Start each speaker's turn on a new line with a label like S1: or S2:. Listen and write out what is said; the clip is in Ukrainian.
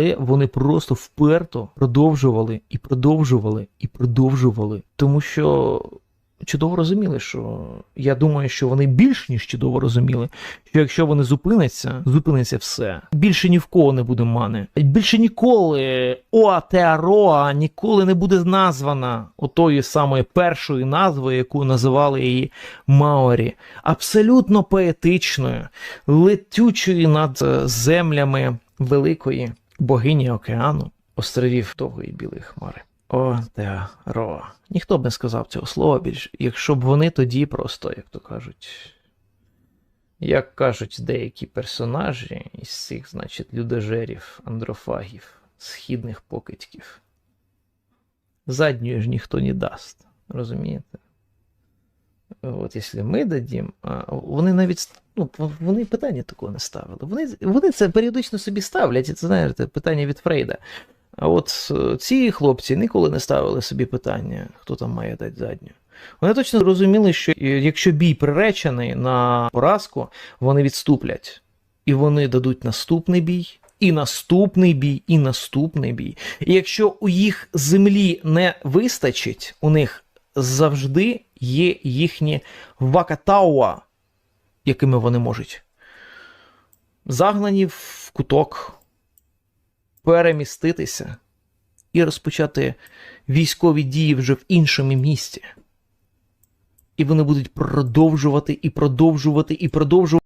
S1: Але вони просто вперто продовжували і продовжували і продовжували. Тому що чудово розуміли, що я думаю, що вони більш ніж чудово розуміли, що якщо вони зупиняться, зупиниться все. Більше ні в кого не буде мани. Більше ніколи Оатеароа ніколи не буде названа отої самої першої назви, яку називали її Маорі. Абсолютно поетичною, летючою над е, землями великої богині океану, островів довгої білої хмари. О, Теароа. Ніхто б не сказав цього слова більше, якщо б вони тоді просто, як то кажуть, як кажуть деякі персонажі із цих, значить, людожерів, андрофагів, східних покидьків. Задньої ж ніхто не дасть. Розумієте? От якщо ми дадім, вони навіть ну, вони питання такого не ставили. Вони, вони це періодично собі ставлять, і це знаєте, питання від Фрейда. А от е, ці хлопці ніколи не ставили собі питання, хто там має дати задню. Вони точно розуміли, що е, якщо бій приречений на поразку, вони відступлять. І вони дадуть наступний бій, і наступний бій, і наступний бій. І якщо у їх землі не вистачить, у них завжди є їхні вакатауа, якими вони можуть. Загнані в куток, переміститися і розпочати військові дії вже в іншому місті. І вони будуть продовжувати і продовжувати і продовжувати.